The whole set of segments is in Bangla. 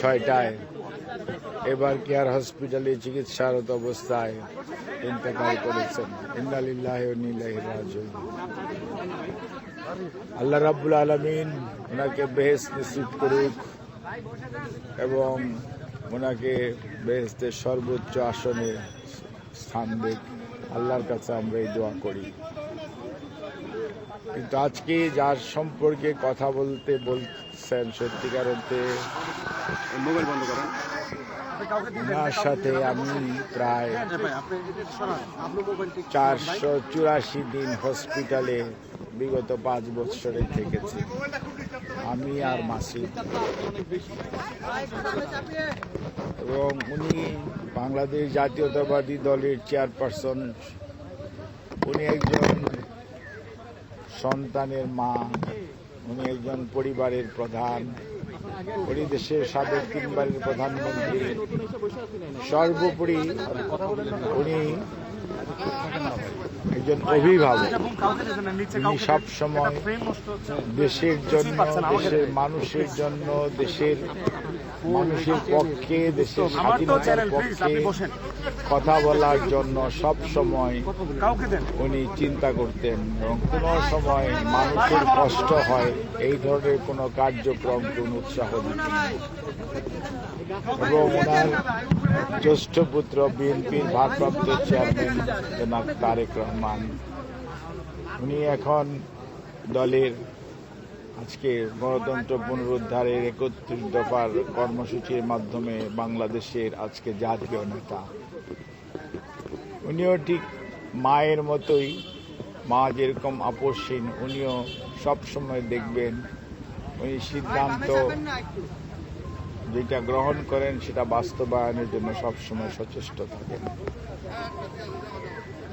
ছয়টায় এবার কেয়ার হসপিটালে চিকিৎসারত অবস্থায় ইন্তেকাল করেছেন। ইন্দালিল্লাহ আল্লাহ রাব্বুল আলমিন ওনাকে বেহেস নিশ্চিত করুক এবং ওনাকে বেহেস্তের সর্বোচ্চ আসনে স্থান দিক। আল্লাহর কাছে আমরা এই দোয়া করি। কিন্তু আজকে যার সম্পর্কে কথা বলতে বলছেন সত্যিকার অর্থে মোবাইল বন্ধ করেন। ওনার সাথে আমি প্রায় মোবাইলটি চারশো চুরাশি দিন হসপিটালে বিগত পাঁচ বছরে থেকেছি। আমি আর মাসি এবং উনি বাংলাদেশ জাতীয়তাবাদী দলের চেয়ারপারসন। উনি একজন সন্তানের মা উনি একজন পরিবারের প্রধান। উনি দেশের সাবেক তিনবারের প্রধানমন্ত্রী। সর্বোপরি উনি একজন অভিভাবক। উনি সবসময় দেশের জন্য, দেশের মানুষের জন্য, দেশের মানুষের পক্ষে দেশের স্বাধীনতার পক্ষে কথা বলার জন্য সব সময় কাউকে দেন উনি চিন্তা করতেন এবং কোনো সময় মানুষের কষ্ট হয় এই ধরনের কোনো কার্যক্রম কোন উৎসাহ দিতেন। এবং ওনার জ্যেষ্ঠ পুত্র বিএনপির ভারপ্রাপ্ত চেয়ারম্যান জনাব তারেক রহমান উনি এখন দলের আজকে গণতন্ত্র পুনরুদ্ধারের একত্রিশ দফার কর্মসূচির মাধ্যমে বাংলাদেশের আজকে জাতীয় নেতা। উনিও ঠিক মায়ের মতোই, মা যেরকম আপসহীন, উনিও সবসময় দেখবেন উনি সিদ্ধান্ত যেটা গ্রহণ করেন সেটা বাস্তবায়নের জন্য সবসময় সচেষ্ট থাকেন।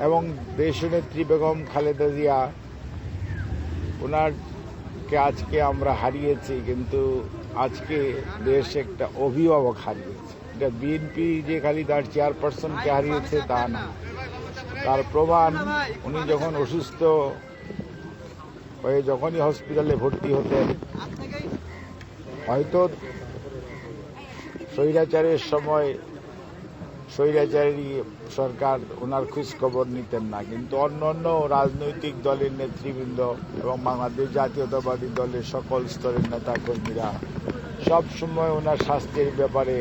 এবং দেশনেত্রী বেগম খালেদা জিয়া ওনারকে আজকে আমরা হারিয়েছি, কিন্তু আজকে দেশ একটা অভিভাবক হারিয়েছে। এটা বিএনপি যে খালি তার চেয়ারপারসনকে হারিয়েছে, তা না। তার প্রমাণ, উনি যখন অসুস্থ হয়ে যখনই হসপিটালে ভর্তি হতেন, হয়তো স্বৈরাচারের সময় স্বৈরাচারী সরকার, ওনার খোঁজ খবর নিতেন না। কিন্তু অন্য অন্য রাজনৈতিক দলের নেতৃবৃন্দ এবং বাংলাদেশ জাতীয়তাবাদী দলের সকল স্তরের নেতা কর্মীরা সব সময় ওনার স্বাস্থ্যের ব্যাপারে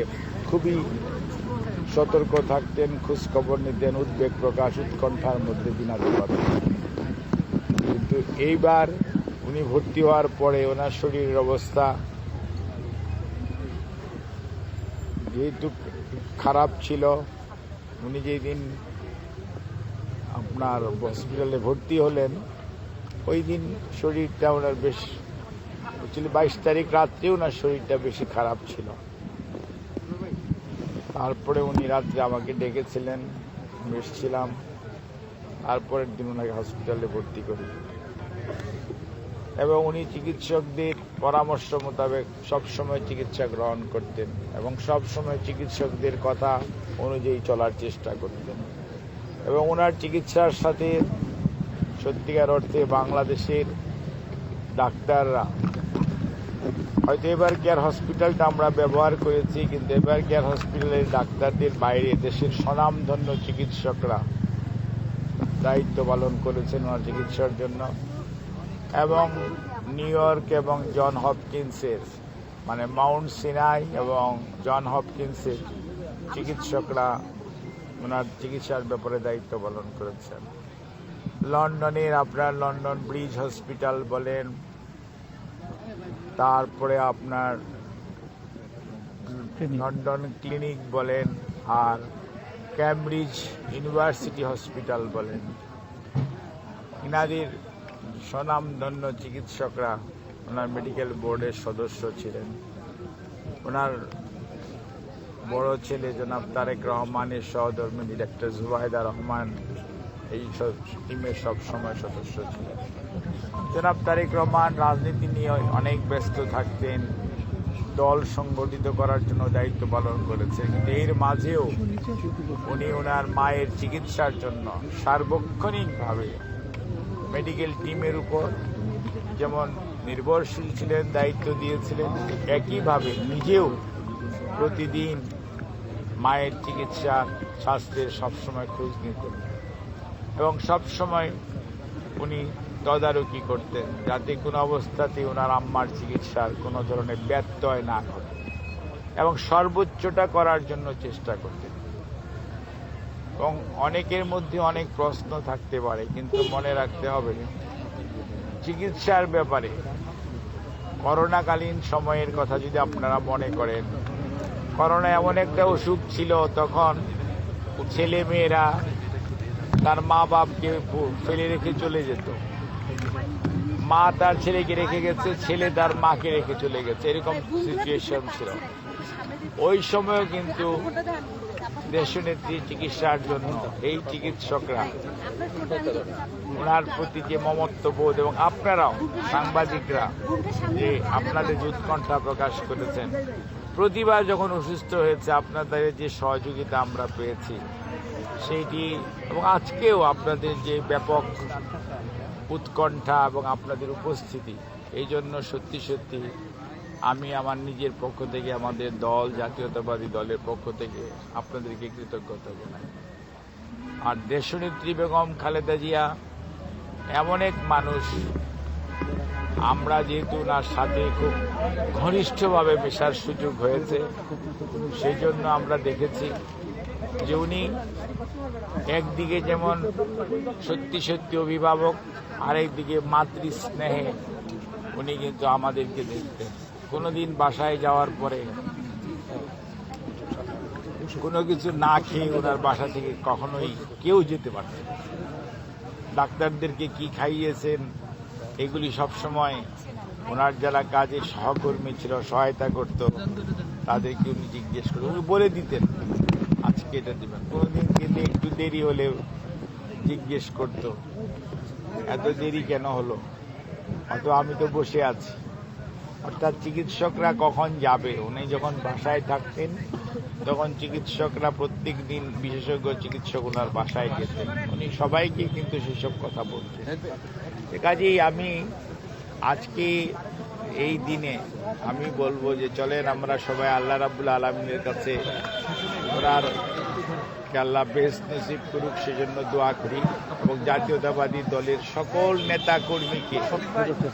খুবই সতর্ক থাকতেন খোঁজ খবর নিতেন, উদ্বেগ প্রকাশ উৎকণ্ঠার মধ্যে দিনাতে পারতেন কিন্তু এইবার উনি ভর্তি হওয়ার পরে ওনার শরীরের অবস্থা যেহেতু খারাপ ছিল। উনি যেদিন আপনার হসপিটালে ভর্তি হলেন, ওই দিন শরীরটা ওনার বেশ অ্যাকচুয়ালি বাইশ তারিখ রাত্রে ওনার শরীরটা বেশি খারাপ ছিল। তারপরে উনি রাত্রে আমাকে ডেকেছিলেন, আমি এসেছিলাম। তারপরের দিন ওনাকে হসপিটালে ভর্তি করি। এবং উনি চিকিৎসকদের পরামর্শ মোতাবেক সবসময় চিকিৎসা গ্রহণ করতেন এবং সব সময় চিকিৎসকদের কথা অনুযায়ী চলার চেষ্টা করতেন। এবং ওনার চিকিৎসার সাথে সত্যিকার অর্থে বাংলাদেশের ডাক্তাররা, হয়তো এবার কেয়ার হসপিটালটা আমরা ব্যবহার করেছি, কিন্তু এবার কেয়ার হসপিটালের ডাক্তারদের বাইরে দেশের স্বনামধন্য চিকিৎসকরা দায়িত্ব পালন করেছেন ওনার চিকিৎসার জন্য। এবং নিউ ইয়র্ক এবং জন হপকিন্সের মানে মাউন্ট সিনাই এবং জন হপকিন্সের চিকিৎসকরা ওনার চিকিৎসার ব্যাপারে দায়িত্ব পালন করেছেন। লন্ডনের আপনার লন্ডন ব্রিজ হসপিটাল বলেন তারপরে আপনার লন্ডন ক্লিনিক বলেন আর ক্যামব্রিজ ইউনিভার্সিটি হসপিটাল বলেন। ইনাদের স্বনামধন্য চিকিৎসকরা ওনার মেডিকেল বোর্ডের সদস্য ছিলেন। ওনার বড় ছেলে জনাব তারেক রহমানের সহধর্মিনী ডাক্তার জুবাইদা রহমান এই সব টিমের সব সময় সদস্য ছিলেন। জনাব তারেক রহমান রাজনীতি নিয়ে অনেক ব্যস্ত থাকতেন, দল সংগঠিত করার জন্য দায়িত্ব পালন করেছেন, কিন্তু এর মাঝেও উনি ওনার মায়ের চিকিৎসার জন্য সার্বক্ষণিকভাবে মেডিকেল টিমের উপর যেমন নির্ভরশীল ছিলেন, দায়িত্ব দিয়েছিলেন, একইভাবে নিজেও প্রতিদিন মায়ের চিকিৎসা, স্বাস্থ্যের সবসময় খোঁজ নিতেন এবং সবসময় উনি তদারকি করতেন যাতে কোনো অবস্থাতে ওনার আম্মার চিকিৎসার কোনো ধরনের ব্যত্যয় না ঘটে এবং সর্বোচ্চটা করার জন্য চেষ্টা করতেন। এবং অনেকের মধ্যে অনেক প্রশ্ন থাকতে পারে, কিন্তু মনে রাখতে হবে চিকিৎসার ব্যাপারে। করোনাকালীন সময়ের কথা যদি আপনারা মনে করেন, করোনা এমন একটা অসুখ ছিল তখন ছেলে মেয়েরা তার মা বাপকে ফেলে রেখে চলে যেত। মা তার ছেলেকে রেখে গেছে, ছেলে তার মাকে রেখে চলে গেছে, এরকম সিচুয়েশন ছিল। ওই সময়ও কিন্তু দেশনেত্রী চিকিৎসার জন্য এই চিকিৎসকরা ওনার প্রতি যে মমত্ববোধ এবং আপনারাও সাংবাদিকরা যে আপনাদের যে উৎকণ্ঠা প্রকাশ করেছেন, প্রতিবার যখন অসুস্থ হয়েছে, আপনাদের যে সহযোগিতা আমরা পেয়েছি সেইটি এবং আজকেও আপনাদের যে ব্যাপক উৎকণ্ঠা এবং আপনাদের উপস্থিতি, এই জন্য সত্যি সত্যি আমি আমার নিজের পক্ষ থেকে, আমাদের দল, জাতীয়তাবাদী দলের পক্ষ থেকে আপনাদেরকে কৃতজ্ঞতা জানাই। আর দেশনেত্রী বেগম খালেদা জিয়া এমন এক মানুষ, আমরা যেহেতু ওনার সাথে খুব ঘনিষ্ঠভাবে মেশার সুযোগ হয়েছে সেই জন্য আমরা দেখেছি যে উনি একদিকে যেমন সত্যি সত্যি অভিভাবক, আরেকদিকে মাতৃ স্নেহে উনি কিন্তু আমাদেরকে দেখতেন। কোনোদিন বাসায় যাওয়ার পরে, কোনো কিছু না খেয়ে ওনার বাসা থেকে কখনোই কেউ যেতে পারতেন না। ডাক্তারদেরকে কি খাইয়েছেন, এগুলি সবসময় ওনার যারা কাজে সহকর্মী ছিল, সহায়তা করত, তাদেরকে উনি জিজ্ঞেস করে, উনি বলে দিতেন, আজকে এটা দেবেন। কোনোদিন গেলে একটু দেরি হলেও জিজ্ঞেস করতো, এত দেরি কেন হলো? অত আমি তো বসে আছি। অর্থাৎ চিকিৎসকরা কখন যাবে? উনি যখন বাসায় থাকতেন তখন চিকিৎসকরা প্রত্যেক দিন বিশেষজ্ঞ চিকিৎসক ওনার বাসায় যেতেন। উনি সবাইকে কিন্তু সেসব কথা বলছেন কাজেই আমি আজকে এই দিনে আমি বলব যে চলেন আমরা সবাই আল্লাহ রাবুল আলমিনের কাছে ওনার আল্লাহ বেশ নসিব করুক সেজন্য দোয়া করি। এবং জাতীয়তাবাদী দলের সকল নেতা কর্মীকে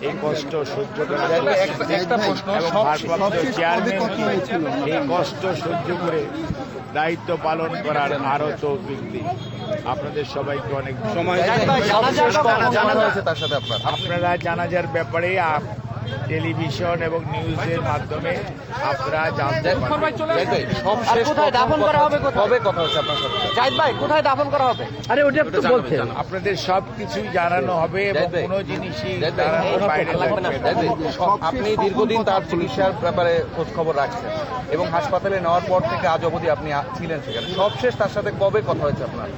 এই কষ্ট সহ্য করার এবং ভারপ্রাপ্ত? এই কষ্ট সহ্য করে দায়িত্ব পালন করার আরও তৌফিক দিই আপনাদের সবাইকে অনেক সময় আপনার। জানাজার ব্যাপারে টেলিভিশন এবং নিউজের মাধ্যমে আপনারা জানতে পারবেন। সবশেষ কোথায় দাফন করা হবে কবে কথা হচ্ছে আপনার সাথে? জাহিদ ভাই কোথায় দাফন করা হবে? আরে ওটা একটু বলছেন। আপনাদের সব কিছুই জানানো হবে এবং কোনো জিনিসই বাইরে আপনি দীর্ঘদিন তার চিকিৎসার ব্যাপারে খোঁজ খবর রাখছেন এবং হাসপাতালে নেওয়ার পর থেকে আজ অবধি আপনি ছিলেন সেখানে। সবশেষ তার সাথে কবে কথা হয়েছে আপনার?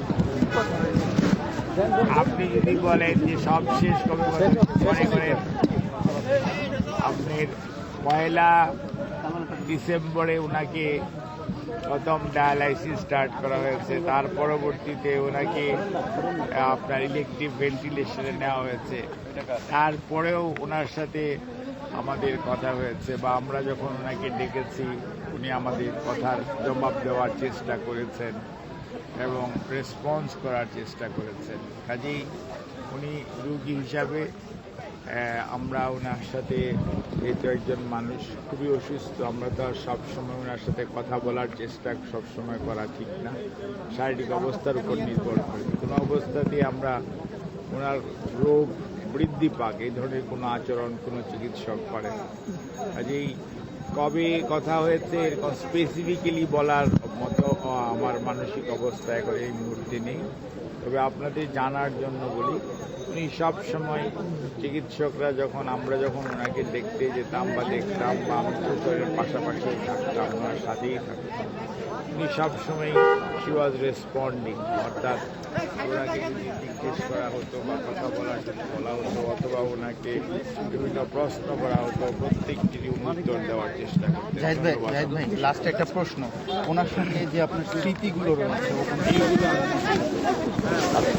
আপনি যদি বলেন যে সব শেষ কবে মনে করেন পয়লা ডিসেম্বরে ওনাকে প্রথম ডায়ালাইসিস স্টার্ট করা হয়েছে। তার পরবর্তীতে ওনাকে আপনার ইলেকট্রিক ভেন্টিলেশনে নেওয়া হয়েছে। তারপরেও ওনার সাথে আমাদের কথা হয়েছে বা আমরা যখন ওনাকে ডেকেছি, উনি আমাদের কথার জবাব দেওয়ার চেষ্টা করেছেন এবং রেসপন্স করার চেষ্টা করেছেন। কাজেই উনি রুগী হিসাবে আমরা ওনার সাথে এই তো একজন মানুষ, খুবই অসুস্থ, আমরা তো আর সবসময় ওনার সাথে কথা বলার চেষ্টা সবসময় করা ঠিক না। শারীরিক অবস্থার উপর নির্ভর করে। কোনো অবস্থাতেই আমরা ওনার রোগ বৃদ্ধি পাক, এই ধরনের কোনো আচরণ কোনো চিকিৎসক করে না। কাজেই কবে কথা হয়েছে, এরকম স্পেসিফিক্যালি বলার মতো আমার মানসিক অবস্থা এখন এই মুহূর্তে নেই। তবে আপনাদের জানার জন্য বলি উনি সব সময় চিকিৎসকরা যখন আমরা যখন ওনাকে দেখতে যেতাম বা দেখতাম বা আমন্ত্রণের পাশাপাশি থাকতাম ওনার সাথেই থাকতাম উনি সবসময় শি ওয়াজ রেসপন্ডিং অর্থাৎ ওনাকে যদি জিজ্ঞেস করা হতো বা কথা বলার জন্য বলা হতো অথবা ওনাকে বিভিন্ন প্রশ্ন করা হতো প্রত্যেকটিরই উনি উত্তর দেওয়ার চেষ্টা করতেন। জাহিদ ভাই জাহিদ ভাই লাস্ট একটা প্রশ্ন। ওনার সঙ্গে যে আপনার স্মৃতিগুলো রয়েছে ওখানে Tabii.